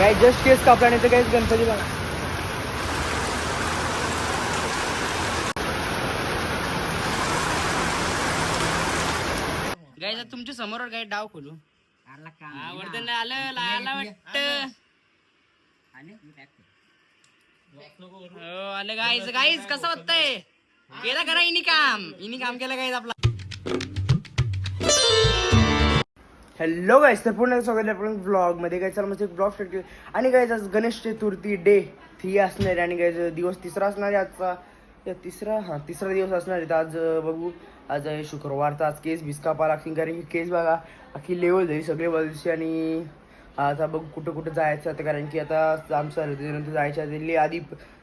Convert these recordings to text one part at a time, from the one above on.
काय जस्ट केस कापला नाही तर काहीच गणपती बघा तुमच्यासमोर काय डाव खोलू. हा, वर्धन आलं आलं वाटत. हो आलं गाईज गाईज कसं वाटतंय केलं करा इनी काम. इनी काम केलं गाईज आपला. हॅलो गाईस तर पुन्हा स्वागत आहे आपण ब्लॉगमध्ये काय चला मस्त एक ब्लॉग स्टार्ट केलं आणि काय आज गणेश चतुर्थी डे थ्री असणार आहे आणि काय दिवस तिसरा असणार आहे आजचा. या तिसरा? हां तिसरा दिवस असणार आहे. तर आज बघू. आज आहे शुक्रवार तर आज केस भिस कापा लागतील कारण की केस बघा अख्खी लेवल झाली सगळे बाजूची आणि आता बघू कुठं कुठं जायचं आता. कारण की आता आमचं रजेनंतर जायच्या आधी आधी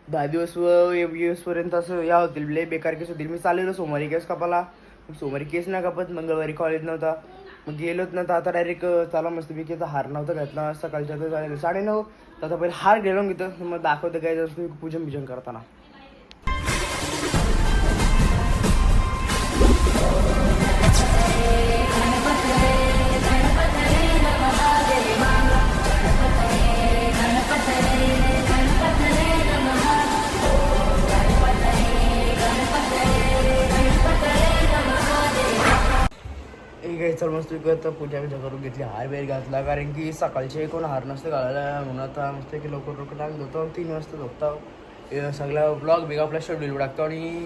दहा दिवस व एक दिवसपर्यंत असं या होतील. लय बेकार केस होतील. मी चाललेलो सोमवारी केस कापाला सोमवारी केस नाही कापत. मंगळवारी कॉलेज नव्हता. म्हणजे मग गेलोच ना तर आता डायरेक्ट चला मस्त पैकी आता हार नव्हता घातला. सकाळच्या तर साडे नऊ तर आता पहिले हार गेलो घेतं. मग दाखवतं काय जसं पूजन बिजन करताना. आहे पूजा बिजा करून घेतली हार वेर घातला. कारण की सकाळचे कोण हार नसतं घालायला. म्हणून आता मस्त की लवकर लवकर टाकत होतो तीन वाजता झोपतो. सगळा ब्लॉग बिग आपला शेड्यूल टाकतो आणि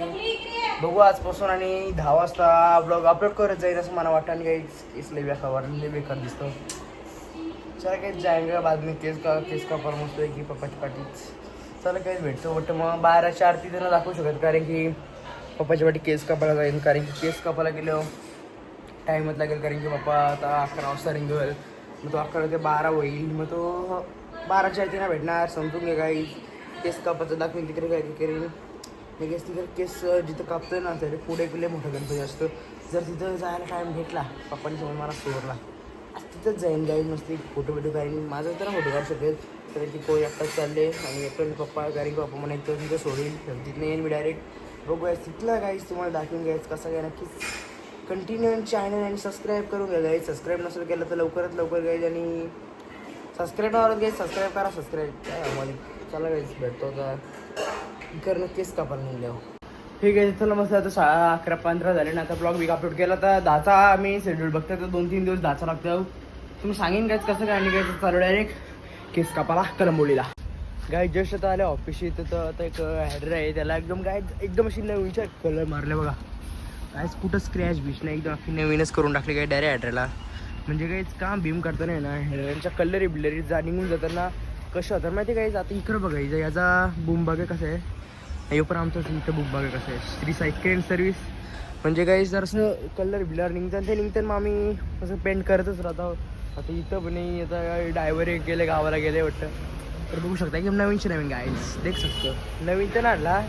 बघू आजपासून आणि दहा वाजता ब्लॉग अपलोड करत जाईल असं मला वाटतं. आणि काही इसले बेकार बेकार दिसतं. चला काही जाएंगे बाद में केस का केस का पर मस्त की पप्पाची पाठीच चला काही भेटतो. वाटतं मग बाराच्या आरती त्यांना दाखवू शकत कारण की पप्पाची पाठी केस कापायला जाईल कारण की केस कापायला गेलो टाईमच लागेल कारण की पप्पा आता अकरा वाजता रिंगल मग तो अकरा ते बारा होईल मग तो बाराच्या आरती नाही भेटणार. समजून घे काही केस कापायचं दाखवेल तिकडे काय करेल मी केस तिकडे केस जिथं कापतं ना तरी पुढे पिले मोठं गणपती असतं. जर तिथं जायला टाईम भेटला पप्पांनी मला सोडला तिथंच जाईन जाईन मस्ती फोटो बिटो काढीन. माझं तर फोटो काढू शकेल. तर ती कोण आत्ताच चालले आणि एकटं पप्पा कारण की पप्पा म्हणा तिथं सोडेल तर तिथनं येईन मी डायरेक्ट बघूया तिथलं काहीच तुम्हाला दाखवून घ्यायचं कसं काय नक्कीच. कंटिन्यू चॅनल आणि सबस्क्राईब करून घ्या गाईज सबस्क्राईब नसेल केलं तर लवकरात लवकर गाईज आणि सबस्क्राईब आवडत गाईज सबस्क्राईब करा सबस्क्राईब काय आम्हाला? चला गाईज भेटतो तर कर नक्कीच कापायला निघल्यावर ठीक आहे चला मस्त आता सहा अकरा पंधरा झाले ना आता ब्लॉग वीक अपलोड केला तर दहाचा आम्ही शेड्यूल बघतो तर दोन तीन दिवस दहाचा लागतो तुम्ही सांगेन गायच कसं काय आणि काय चालू डायरेक्ट केस कापाला कलंबोलीला. गाय जस्ट आता आल्या ऑफिस इथं तर आता एक हॅडर आहे त्याला एकदम गाय एकदम अशी नवीनच्या कलर मारले बघा. काहीच कुठं स्क्रॅच बीच नाही. एकदम अख्खी नवीनच करून टाकली काय डायरेक्ट हॅडरला म्हणजे काहीच काम भीम करताना आहे ना हेडरच्या कलरी बिलरी जा निघून जाताना कसं होतं माहिती काय आता इकडं बघायचं याचा बूम बघा कसं आहे? हे पण आमचं इथं बुक कसं आहे? श्री सायकल सर्व्हिस म्हणजे काही जर असं कलर बिलर निघतात ते निघतात मग आम्ही असं पेंट करतच राहतो. आता इथं पण नाही आता डायव्हर एक गेले गावाला गेले वाटतं. तर बघू शकता एकदम नवीनशी नवीन गाईज देख शकतो नवीन तर आणला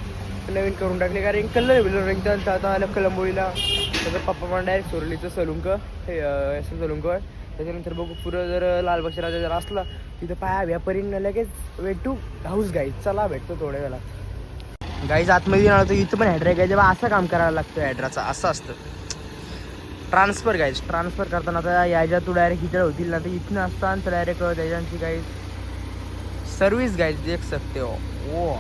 नवीन करून टाकले. कारण कलर बिलर निघतात आता आलं कलंबोळीला. त्याचं पप्पा पण डायरेक्ट सोरलीचं सलुंक. हे असं सलुंक. त्याच्यानंतर बघू पुरं जर लालबागच्या राजा जर असला तिथं पाया व्यापारीनं लगेच. वेट टू हाऊस गाईज चला भेटतो थोड्या वेळा गाईज आतमध्ये येणार होतं इथं पण हॅड्रा आहे. जेव्हा असं काम करायला लागतं हॅड्राचं असं असतं. ट्रान्सफर गाईज ट्रान्सफर करताना आता याच्या तू डायरेक्ट इथं होतील ना तर इथनं असताना तर डायरेक्ट त्याच्याची काही सर्विस गाईज देख सकते हो. ओ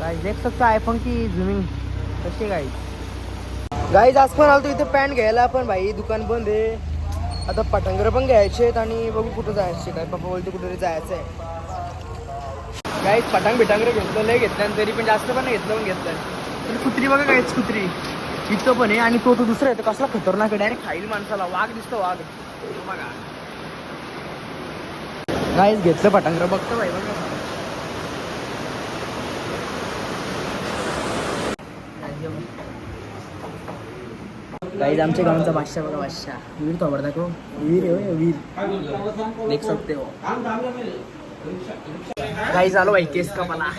गाईज देख सकतो हो आयफोन की झुमिंग कसे गाईज गाईज आज पण आलो इथे पॅन्ट घ्यायला पण भाई दुकान बंद आहे. आता पटंगर पण घ्यायचे आहेत आणि बघू कुठं जायचे काय पप्पा बोलते कुठेतरी जायचं आहे. गाईज पटांग बिटांगरे घेतलं लय घेतलं आणि तरी पण जास्त पण नाही घेतलं पण घेतलं. तर कुत्री बघा गाईच कुत्री. इथं पण आहे आणि तो तो दुसरा आहे. कसला खतरनाक आहे. डायरेक्ट खाईल माणसाला. वाघ दिसतो वाघ. बघा. गाईज घेतलं पटांगर बघतो भाई बघा गाईज आमच्या गावांचा बादशाह बघा बादशाह. वीर तो आवडता को? वीर आहे वीर. देख सकते हो. गाईज आलो भाई केस का मला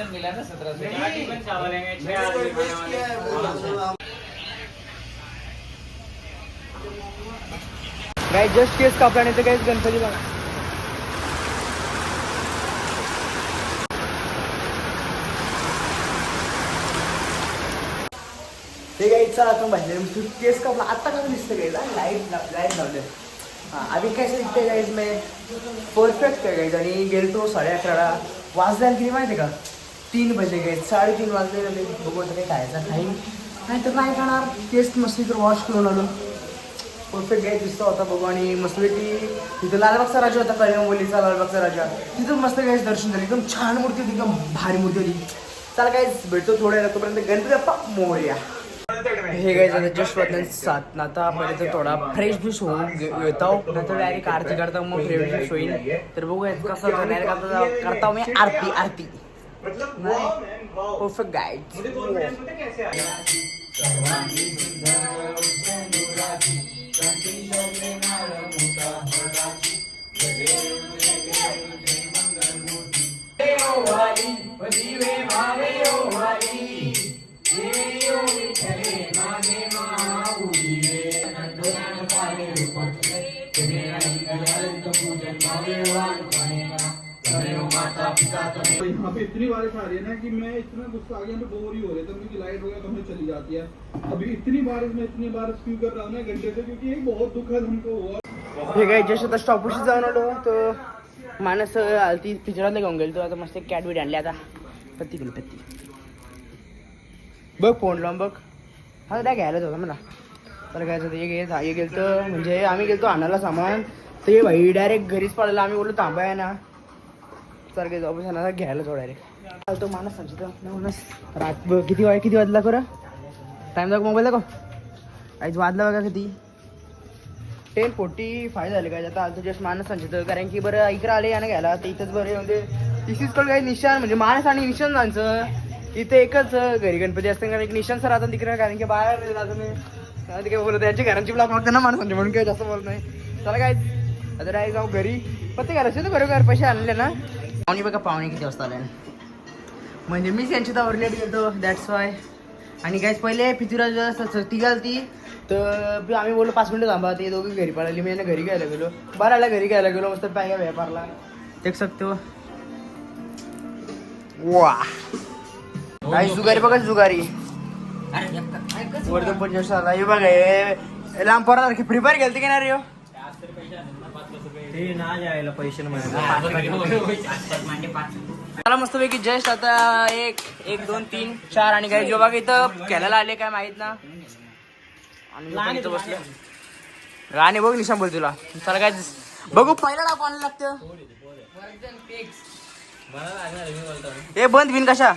गाईज जस्ट केस कापला नाही तर काहीच गणपती बघा. यायचा आता चला आपण बाहेर तू केस कापला आता कसं दिसतं काय लाइट लाइट लावले हां अभी कैसे दिखते गाईज मी परफेक्ट आहे गाईज आणि गेलतो साडे अकराला. वाजल्या किती माहिती आहे का? तीन बजे गाईज साडेतीन वाजले झाले. बघू आता काही खायचं खाईन. नाही तर नाही खाणार. केस मस्त तर वॉश करून आलो. परफेक्ट गाईज दिसतो होता बघू. आणि मस्तपैकी तिथं लालबागचा राजा होता पहिल्या मुलीचा लालबागचा राजा. तिथं मस्त गाईज दर्शन झालं. एकदम छान मूर्ती होती एकदम भारी मूर्ती होती. चला गाईज भेटतो थोड्या तोपर्यंत गणपती बाप्पा मोर्या. हे गाईज आता जस्ट वाटलं सात. ना आता पहिले तर थोडा फ्रेश फ्रेश होऊन येतो. नंतर डायरेक्ट आरती करता मग फ्रेश फ्रेश होईल. तर बघूया कसं डायरेक्ट करता करता मी आरती आरती. परफेक्ट गाईड यहाँ पे इतनी बारिश आ रही है ना कि मैं इतना गुस्सा आ गया मैं बोर ही हो रहे थे क्योंकि लाइट वगैरह तो हमें चली जाती है। अभी इतनी बारिश में इतनी बारिश क्यों कर रहा हूँ ना घंटे से? क्योंकि एक बहुत दुखद हमको हुआ हे काय जस्ट आता स्टॉपशी जाऊन आलो तर माणस आलती पिक्चरातले घेऊन गेलो आता मस्त कॅट बीट आणली आता पत्ती गेली पत्ती। बघ फोन लावून बघ। हा त्या घ्यायलाच होता मला. तर काय हे घेत हे गेलतो म्हणजे आम्ही गेलतो आणायला सामान. ते भाई डायरेक्ट घरीच पडला आम्ही बोललो थांबाय ना. सारखे जाऊ सांगा घ्यायला तो डायरेक्ट तो माणूस सांगतो माणूस. रात किती वाज किती वाजला खरं? टाइम जाऊ मोबाईल दाखव. आईच वाजला बघा किती. टेन फोर्टी फाय झाले काय आता आलतो जस्ट माणस सांगितलं कारण की बरं इकडे आले यानं घ्यायला. तर इथंच बरे म्हणजे तिशीच कडे काही निशाण म्हणजे माणस आणि निशाण जायचं इथे एकच घरी गणपती असतं कारण एक निशाण सर आता तिकडे कारण की बाहेर आता नाही काय बोलत त्यांच्या घरांची ब्लॉक मागतं ना माणसांची म्हणून काही जास्त बोलत नाही. चला काय आता डायरेक्ट जाऊ घरी. प्रत्येक घराचे तर बरोबर पैसे आणले ना. पाहुणे बघा पाहुणे किती वाजता आले. म्हणजे मीच यांची तर लेट गेलो दॅट्स वाय आणि काय पहिले पृथ्वीराज ती ती तर आम्ही बोललो पाच मिनिटं थांबा ते दोघी घरी पळाली. मी यांना घरी घ्यायला गेलो. बाराला घरी घ्यायला गेलो मस्त पाय व्यापारला. देख सकते हो. वा काही जुगारी बघा जुगारी. वर्धन पण जस्ट आला. हे बघा हे लांब पोरासारखी फ्री फायर की नाही रे मला मस्त पैकी जस्ट आता एक एक दोन तीन चार आणि काही जेव्हा इथं खेळायला आले काय माहीत ना? आणि मी पण इथं बसलो राणे बघ निशान बोल तुला. चला काय बघू पहिला डाव कोणाला लागतं हे बंद बिन कशा?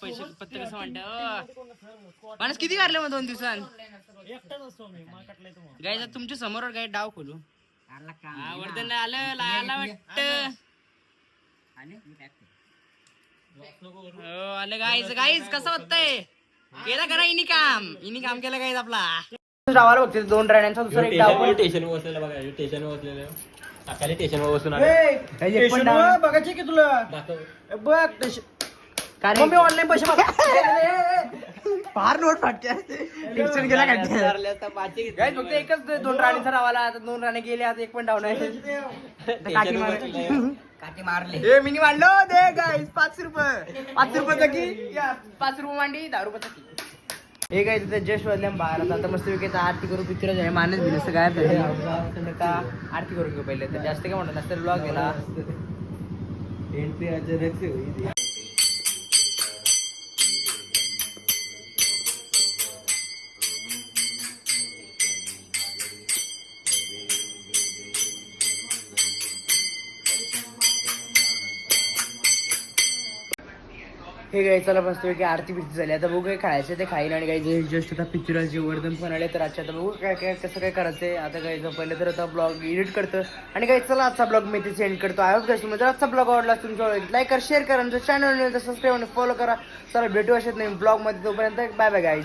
पैसे पत्ते कसं म्हणतं माणूस किती काढले मग दोन दिवसांत? गाय तुमच्यासमोर गाय डाव खोलू. हा, वर्धन आलं आला वाटत. हो आलं गाईज गाईज कसं वाटतंय केलं करा इनी काम इनी काम केलं गाईज आपला. डावाला बघते दोन राण्यांचा दुसरा एक डाव. स्टेशन बसलेलं बघा स्टेशन बसलेलं. सकाळी स्टेशनवर बसून बघायची की तुला? दाखव. बघ काय मग मी ऑनलाईन पैसे माग- फार नोट फाटते. टेन्शन गेला काय फक्त एकच दोन राणीचा डावाला आता दोन राणे गेले आता एक पण डाव नाही तर काठी मारली. काठी मारले. ए मिनी मांडलो दे गाईस पाच रुपये. पाच रुपयाचा की या, पाच रुपये मांडी दहा रुपयाचा की हे काय तिथे जस्ट वाजल्या बाहेर आता मस्त विकेचा आरती करू पिक्चर आहे मानच दिलं असं काय का आरती करू घेऊ पहिले. तर जास्त काय म्हणत नसतं ब्लॉग गेला हे काय चला मस्त की आरती बिरती झाली. आता बघू काय खायचं ते खाईल आणि काही जस्ट आता पिक्चरांचे वर्धन पण आले तर आजच्या आता बघू काय काय कसं काय करायचंय. आता काय पहिले तर आता ब्लॉग एडिट करतं. आणि काही चला आजचा ब्लॉग मी ते सेंड करतो. आय होप म्हणजे आजचा ब्लॉग आवडला तुमच्या लाईक करा शेअर करा चॅनल सबस्क्राईब आणि फॉलो करा. चला भेटू असेच नाही ब्लॉगमध्ये तोपर्यंत बाय बाय गाईज